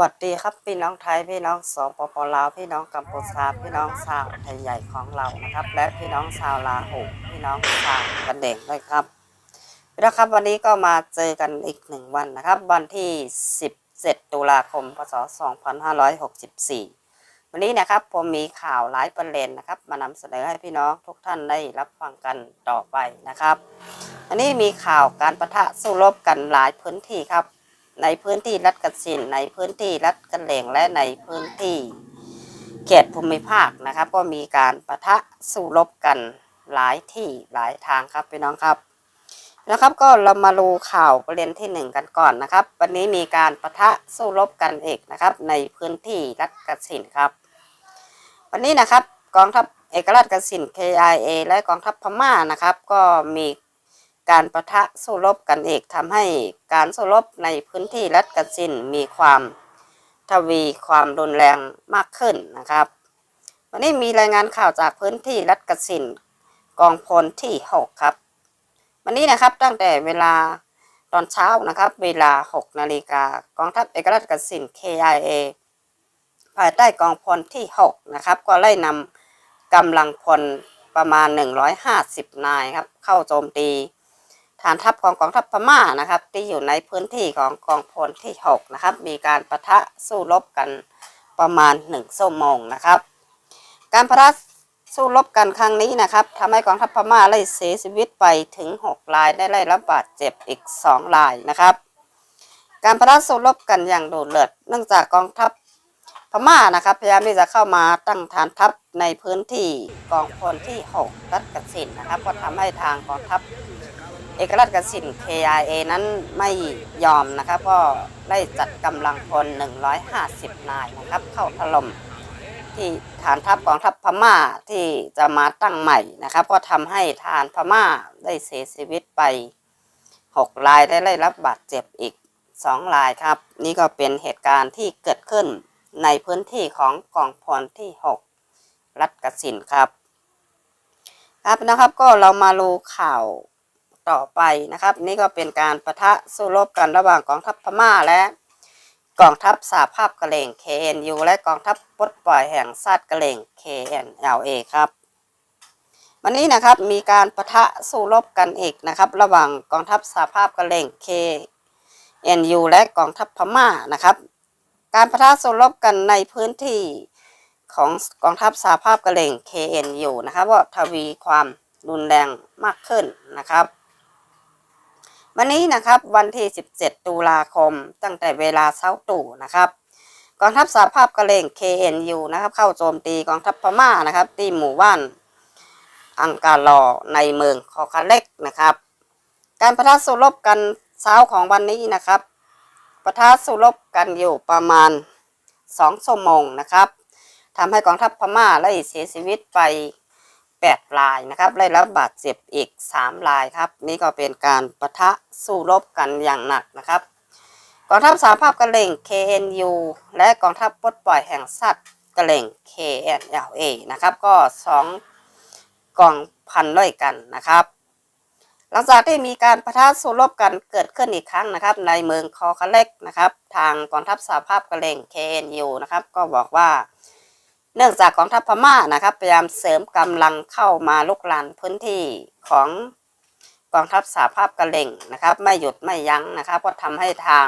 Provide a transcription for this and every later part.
วัสดีครับพี่น้องไทยพี่น้องสองปปลาวพี่น้องกัมพูชาพี่น้องชาวไทยใหญ่ของเรานะครับ และพี่น้องชาวลาหูพี่น้องชาวกันเด็กด้วยครับพี่นะครับวันนี้ก็มาเจอกันอีกหนึ่งวันนะครับ วันที่ 17 ตุลาคมพศ 2564 วันนี้นะครับผมมีข่าวหลายประเด็นนะครับ มานำเสนอให้พี่น้องทุกท่านได้รับฟังกันต่อไปนะครับ อันนี้มีข่าวการประทะสู้รบกันหลายพื้นที่ครับ ในพื้นที่รัฐกสินในพื้นที่รัฐกันเหลงและในพื้นที่เขตภูมิภาคนะครับ ก็มีการประทะสู้รบกันหลายที่หลายทางครับพี่น้องครับนะครับก็เรามาดูข่าวประเด็นที่หนึ่งกันก่อนนะครับ วันนี้มีการประทะสู้รบกันเอกนะครับ ในพื้นที่รัฐกสินครับ วันนี้นะครับกองทัพเอกราชกสิน KIA และกองทัพพม่านะครับ ก็มี การประทะสู้รบกันเอกทำให้การสู้รบในพื้นที่รัฐกสินมีความทวีความรุนแรงมากขึ้นนะครับ วันนี้มีรายงานข่าวจากพื้นที่รัฐกสินกองพลที่ 6 ครับ วันนี้นะครับตั้งแต่เวลาตอนเช้านะครับ เวลา 6 นาฬิกากองทัพเอกราชกสิน KIA ภายใต้กองพลที่ 6 นะครับ ก็ไล่นำกำลังพลประมาณ 150 นายครับ เข้าโจมตี ฐานทัพของกองทัพพม่านะครับ ที่อยู่ในพื้นที่ของกองพลที่ 6 นะครับ มีการประทะสู้รบกันประมาณ1ชั่วโมงนะครับ การประทะสู้รบกันครั้งนี้นะครับทำให้กองทัพพม่าไล่เสียชีวิตไปถึง 6 รายได้ไล่รับบาดเจ็บอีก 2 รายนะครับ การประทะสู้รบกันอย่างโดดเดือดเนื่องจากกองทัพพม่านะครับ พยายามที่จะเข้ามาตั้งฐานทัพในพื้นที่กองพลที่ 6 รัฐกสินนะครับ ก็ทำให้ทางกองทัพ เอกราชกสิน KIA นั้นไม่ยอมนะครับก็ได้จัดกำลังพล 150 นายนะครับ เข้าถล่มที่ฐานทัพกองทัพพม่าที่จะมาตั้งใหม่นะครับก็ทำให้ทหารพม่าได้เสียชีวิตไป 6 รายได้ได้รับบาดเจ็บอีก 2 รายครับ นี่ก็เป็นเหตุการณ์ที่เกิดขึ้นในพื้นที่ของกองพลที่ 6 รัฐกสินครับ ครับนะครับก็เรามาดูข่าว ต่อไปนะครับ นี่ก็เป็นการประทะสู้รบกันระหว่างกองทัพพม่าและ กองทัพสหภาพกะเหรี่ยง KNU และกองทัพปลดปล่อยแห่งชาติกะเหรี่ยง KNLA ครับ วันนี้นะครับมีการประทะสู้รบกันอีกนะครับ ระหว่างกองทัพสหภาพกะเหรี่ยง KNU และกองทัพพม่านะครับ การประทะสู้รบกันในพื้นที่ของกองทัพสหภาพกะเหรี่ง KNU นะครับว่าทวีความรุนแรงมากขึ้นนะครับ วันนี้นะครับวันที่ 17 ตุลาคม ตั้งแต่เวลาเช้าตรู่นะครับกองทัพสหภาพกะเหรี่ยง KNU นะครับเข้าโจมตีกองทัพพม่านะครับ ที่หมู่บ้านอังการอในเมืองคอคาเล็กนะครับ การประทะสู้รบกันเช้าของวันนี้นะครับปะทะสู้รบกันอยู่ประมาณ2ชั่วโมงนะครับทำให้กองทัพพม่าไล่เสียชีวิตไป 8รายนะครับ ได้รับบาดเจ็บอีก 3 รายครับ นี่ก็เป็นการปะทะสู้รบกันอย่างหนักนะครับ กองทัพสหภาพกระเหล่ง KNU และกองทัพปลดปล่อยแห่งชาติกระเหล่ง KNLA นะครับก็สองกองพันด้วยกันนะครับหลังจากที่มีการประทะสู้รบกันเกิดขึ้นอีกครั้งนะครับ ในเมืองคอคาเล็กนะครับ ทางกองทัพสหภาพกระเหรี่ง KNU นะครับ ก็บอกว่า เนื่องจากกองทัพพม่านะครับพยายามเสริมกำลังเข้ามาลุกลานพื้นที่ของกองทัพสหภาพกะเหรี่งนะครับ ไม่หยุดไม่ยั้งนะครับก็ทำให้ทาง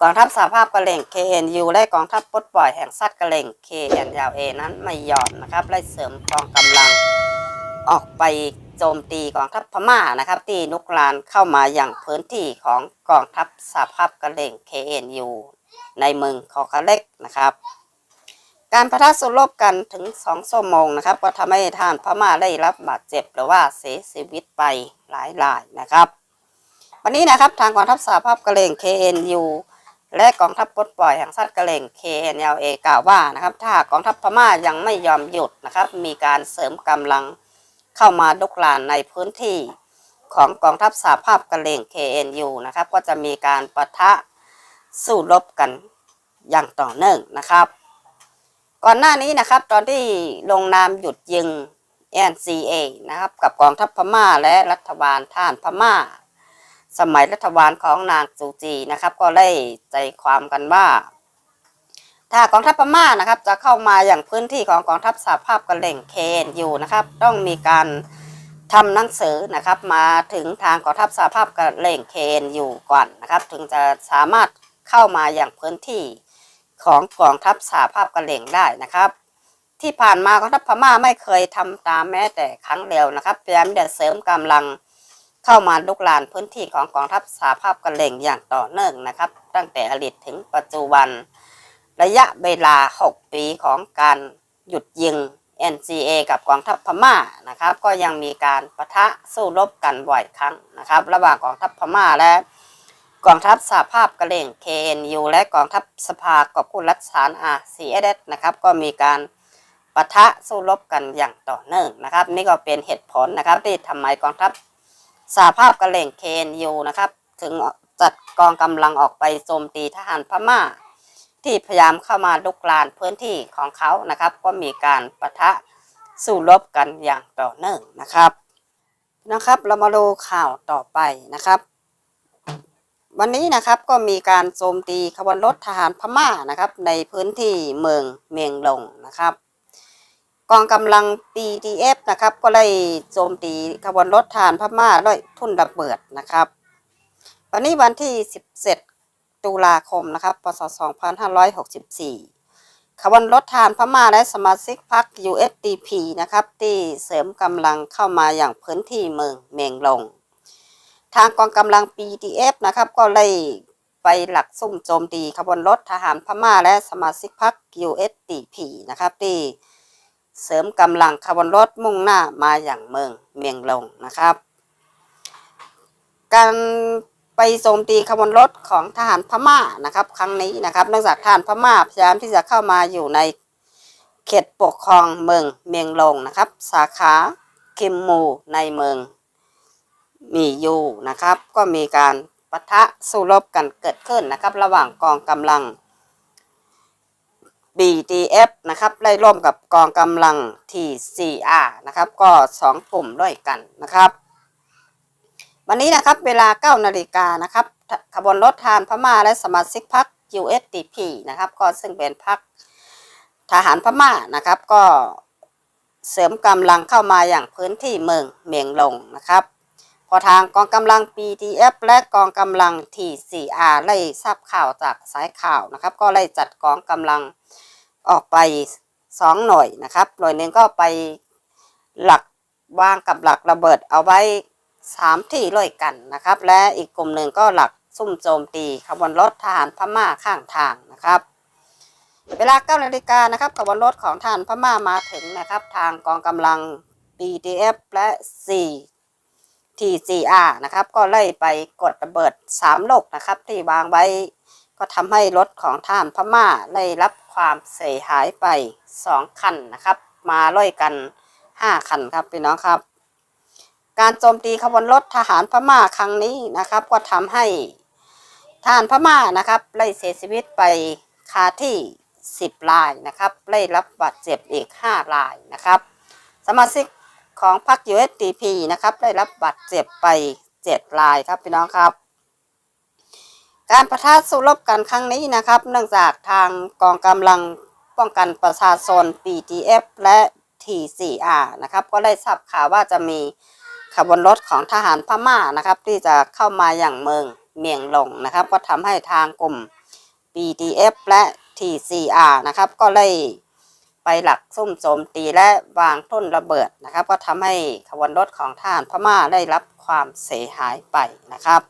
กองทัพสหภาพกะเหรี่ง KNU และกองทัพปลดปล่อยแห่งชาติกะเหรี่ยง KNLA นั้นไม่ยอมนะครับไล่เสริมกองกำลังออกไปโจมตีกองทัพพม่านะครับ ที่ลุกลานเข้ามาอย่างพื้นที่ของกองทัพสหภาพกะเหรี่ง KNU ในเมืองคอคาเล็กนะครับ การประทะสู้รบกันถึงสองชั่วโมงนะครับ ก็ทำให้ทานพม่าได้รับบาดเจ็บหรือว่าเสียชีวิตไปหลายรายนะครับ วันนี้นะครับทางกองทัพสหภาพกะเหรี่ยง KNU และกองทัพปลดปล่อยแห่งชาติกะเหรี่ยง KNLA กล่าวว่านะครับถ้ากองทัพพม่ายังไม่ยอมหยุดนะครับ มีการเสริมกำลังเข้ามาลุกลานในพื้นที่ของกองทัพสหภาพกะเหรี่ยง KNU นะครับ ก็จะมีการปะทะสู้รบกันอย่างต่อเนื่องนะครับ ก่อนหน้านี้นะครับ ตอนที่ลงนามหยุดยิง NCA นะครับ กับกองทัพพม่าและรัฐบาลท่านพม่า สมัยรัฐบาลของนางจูจีนะครับ ก็ได้ใจความกันว่า ถ้ากองทัพพม่านะครับ จะเข้ามาอย่างพื้นที่ของกองทัพสหภาพกะเหล่งเคนอยู่นะครับ ต้องมีการทำหนังสือนะครับ มาถึงทางกองทัพสหภาพกะเหล่งเคนอยู่ก่อนนะครับ ถึงจะสามารถเข้ามาอย่างพื้นที่ ของกองทัพสหภาพกะเหล่งได้นะครับ ที่ผ่านมากองทัพพม่าไม่เคยทำตามแม้แต่ครั้งเดียวนะครับพยายามจะเสริมกำลังเข้ามาลุกลานพื้นที่ของกองทัพสหภาพกะเหล่งอย่างต่อเนื่องนะครับ ตั้งแต่อดีตถึงปัจจุบัน ระยะเวลา 6 ปีของการหยุดยิง NCA กับกองทัพพม่านะครับ ก็ยังมีการประทะสู้รบกันบ่อยครั้งนะครับ ระหว่างกองทัพพม่าและ กองทัพสหภาพกระเหรี่ง KNU และกองทัพสภากอบกู้รัฐสาร RCSS นะครับก็มีการปะทะสู้รบกันอย่างต่อเนื่องนะครับ นี่ก็เป็นเหตุผลนะครับที่ทำไมกองทัพสหภาพกระเหรี่ง KNU นะครับถึงจัดกองกำลังออกไปโจมตีทหารพม่า ที่พยายามเข้ามาลุกลานพื้นที่ของเขานะครับ ก็มีการปะทะสู้รบกันอย่างต่อเนื่องนะครับนะครับ เรามาดูข่าวต่อไปนะครับ วันนี้นะครับก็มีการโจมตีขบวนรถทหารพม่านะครับ ในพื้นที่เมืองเมียงลงนะครับ กองกำลัง PDF นะครับ ก็ได้โจมตีขบวนรถทหารพม่าด้วยทุ่นระเบิดนะครับ วันนี้วันที่ 17 ตุลาคมนะครับพศ2564 ขบวนรถทหารพม่าและสมาชิกพรรค USDP นะครับ ที่เสริมกำลังเข้ามาอย่างพื้นที่เมืองเมียงลง ทางกองกำลัง PDF นะครับ ก็เลยไปหลักซุ่มโจมตีขบวนรถทหารพม่าและสมาชิกพรรค USDP นะครับที่เสริมกำลังขบวนรถมุ่งหน้ามาอย่างเมืองเมียงลงนะครับ การไปโจมตีขบวนรถของทหารพม่านะครับ ครั้งนี้นะครับ เนื่องจากทหารพม่าพยายามที่จะเข้ามาอยู่ในเขตปกครองเมืองเมียงลงนะครับ สาขาคิมมูในเมือง มีอยู่นะครับ ก็มีการปะทะสู้รบกันเกิดขึ้นนะครับ ระหว่างกองกำลัง BDF นะครับไล่ร่วมกับกองกำลัง TCR นะครับ ก็สองกลุ่มด้วยกันนะครับ วันนี้นะครับเวลา 9 นาฬิกานะครับ ขบวนรถทารพม่าและสมาชิกพรรค USDP นะครับ ก็ซึ่งเป็นพรรคทหารพม่านะครับ ก็เสริมกำลังเข้ามาอย่างพื้นที่เมืองเมียงลงนะครับ พอทางกองกำลัง PDF และกองกำลัง TCR ไล่ทราบข่าวจากสายข่าวนะครับ ก็ไล่จัดกองกำลังออกไปสองหน่วยนะครับ หน่วยหนึ่งก็ไปหลักวางกับหลักระเบิดเอาไว้สามที่ด้วยกันนะครับ และอีกกลุ่มหนึ่งก็หลักซุ่มโจมตีขบวนรถทหารพม่าข้างทางนะครับ เวลาเก้านาฬิกานะครับขบวนรถของทหารพม่ามาถึงนะครับ ทางกองกำลัง BDF และ 4 TCR นะครับ ก็ไล่ไปกดระเบิด3ลูกนะครับ ที่วางไว้ ก็ทำให้รถของทหารพม่าได้รับความเสียหายไป 2 คันนะครับ มาล่อยกัน 5 คันครับพี่น้องครับ การโจมตีขบวนรถทหารพม่าครั้งนี้นะครับ ก็ทำให้ทหารพม่านะครับไล่เสียชีวิตไปคาที่ 10รายนะครับไล่รับบาดเจ็บอีก 5 รายนะครับ สมาชิก ของพรรค USDP นะครับ ได้รับบาดเจ็บไป 7 รายครับพี่น้องครับ การประทะสู้รบกันครั้งนี้นะครับ เนื่องจากทางกองกำลังป้องกันประชาชน BTF และ TCR นะครับ ก็ได้ทราบข่าวว่าจะมีขบวนรถของทหารพม่านะครับ ที่จะเข้ามาอย่างเมืองเมียงลงนะครับ ก็ทำให้ทางกลุ่ม BTF และ TCR นะครับ ก็ได้ ไปหลักซุ่มโจมตีและวางทุ่นระเบิดนะครับ ก็ทำให้ขบวนรถของทหารพม่าได้รับความเสียหายไปนะครับ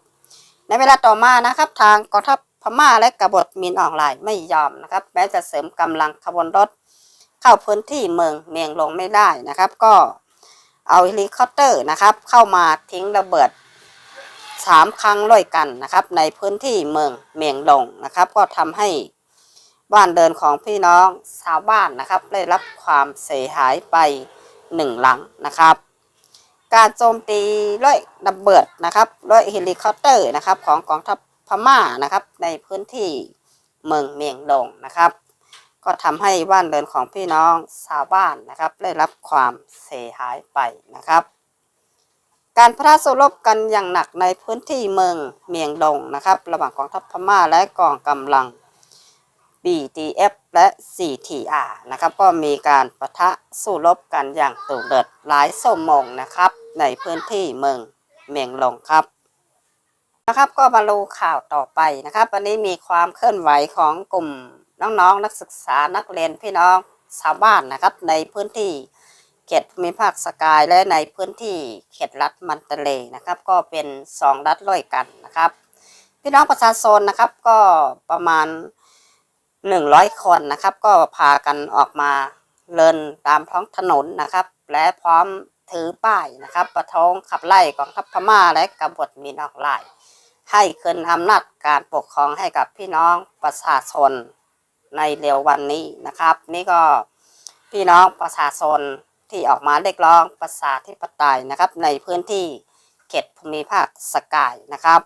ในเวลาต่อมานะครับ ทางกองทัพพม่าและกบฏมินออนไลน์ไม่ยอมนะครับ แม้จะเสริมกำลังขบวนรถเข้าพื้นที่เมืองเมียงลงไม่ได้นะครับ ก็เอาเฮลิคอปเตอร์นะครับ เข้ามาทิ้งระเบิดสามครั้งด้วยกันนะครับ ในพื้นที่เมืองเมียงลงนะครับ ก็ทำให้ บ้านเดินของพี่น้องชาวบ้านนะครับ ได้รับความเสียหายไปหนึ่งหลังนะครับ การโจมตีด้วยระเบิดนะครับด้วยเฮลิคอปเตอร์นะครับของกองทัพพม่านะครับในพื้นที่เมืองเมียงดงนะครับ ก็ทำให้บ้านเรือนของพี่น้องชาวบ้านนะครับ ได้รับความเสียหายไปนะครับ การพระสู้รบกันอย่างหนักในพื้นที่เมืองเมียงดงนะครับ ระหว่างกองทัพพม่าและกองกำลัง BTF และ CTR นะครับ ก็มีการปะทะสู้รบกันอย่างตุเดือดหลายชั่วโมงนะครับ ในพื้นที่เมืองเมียงลงครับนะครับก็มาดูข่าวต่อไปนะครับ วันนี้มีความเคลื่อนไหวของกลุ่มน้องๆนักศึกษานักเรียนพี่น้องชาวบ้านนะครับ ในพื้นที่เขตภูมิภาคสกายและในพื้นที่เขตรัฐมันเตเลนะครับ ก็เป็นสองรัฐร่วยกันนะครับ พี่น้องประชาชนนะครับก็ประมาณ หนึ่งร้อยคนนะครับ ก็พากันออกมาเดินตามท้องถนนนะครับ และพร้อมถือป้ายนะครับ ประท้วงขับไล่กองทัพพม่าและกบฏมีนอกไล่ให้คืนอำนาจการปกครองให้กับพี่น้องประชาชนในเร็ววันนี้นะครับ นี่ก็พี่น้องประชาชนที่ออกมาเรียกร้องประชาธิปไตยนะครับ ในพื้นที่เขตภูมิภาคสกายนะครับ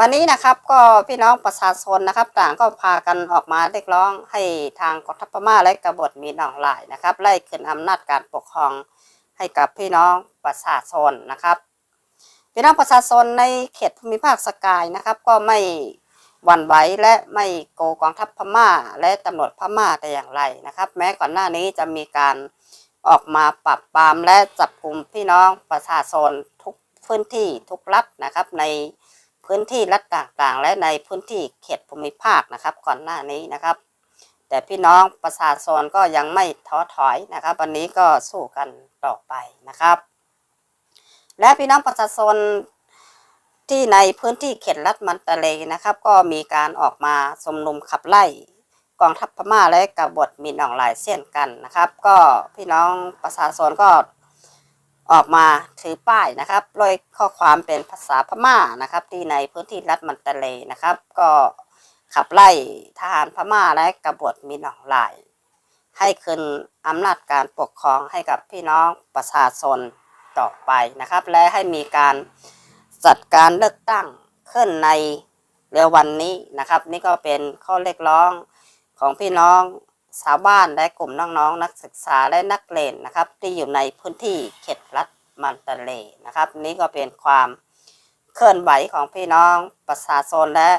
วันนี้นะครับก็พี่น้องประชาชนนะครับ ต่างก็พากันออกมาเรียกร้องให้ทางกองทัพพม่าและกบฏมีนองหลายนะครับไล่คืนอำนาจการปกครองให้กับพี่น้องประชาชนนะครับพี่น้องประชาชนในเขตภูมิภาคสกายนะครับ ก็ไม่หวั่นไหวและไม่โกกองทัพพม่า และตำรวจพม่าแต่อย่างไรนะครับ แม้ก่อนหน้านี้จะมีการออกมาปราบปรามและจับกลุ่มพี่น้องประชาชนทุกพื้นที่ทุกรัฐนะครับใน พื้นที่รัฐต่างๆ และในพื้นที่เขตภูมิภาคนะครับ ก่อนหน้านี้นะครับ แต่พี่น้องประชาชนก็ยังไม่ท้อถอยนะครับ วันนี้ก็สู้กันต่อไปนะครับ และพี่น้องประชาชนที่ในพื้นที่เขตรัฐมันตะเลนะครับ ก็มีการออกมาสมนุมขับไล่กองทัพพม่าและกบฏมินออนไลน์เช่นกันนะครับ ก็พี่น้องประชาชนก็ ออกมาถือป้ายนะครับโดยข้อความเป็นภาษาพม่านะครับ ที่ในพื้นที่รัฐมันตะเลนะครับ ก็ขับไล่ทหารพม่าและกบฏมินออนไลน์ให้คืนอำนาจการปกครองให้กับพี่น้องประชาชนต่อไปนะครับ และให้มีการจัดการเลือกตั้งขึ้นในเร็ววันนี้นะครับ นี่ก็เป็นข้อเรียกร้องของพี่น้อง ชาวบ้านและกลุ่มน้องๆนักศึกษาและนักเรียนนะครับ ที่อยู่ในพื้นที่เขตรัฐมันตะเลนะครับ นี่ก็เป็นความเคลื่อนไหวของพี่น้องประชาชนและ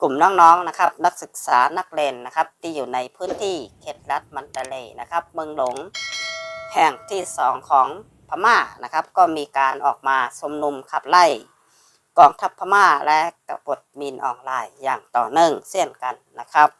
กลุ่มน้องๆนะครับ นักศึกษานักเรียนนะครับ ที่อยู่ในพื้นที่เขตรัฐมันตะเลนะครับ เมืองหลวงแห่งที่สองของพม่านะครับ ก็มีการออกมาสมนุมขับไล่กองทัพพม่าและกบฏมินออนไลน์อย่างต่อเนื่องเช่นกันนะครับ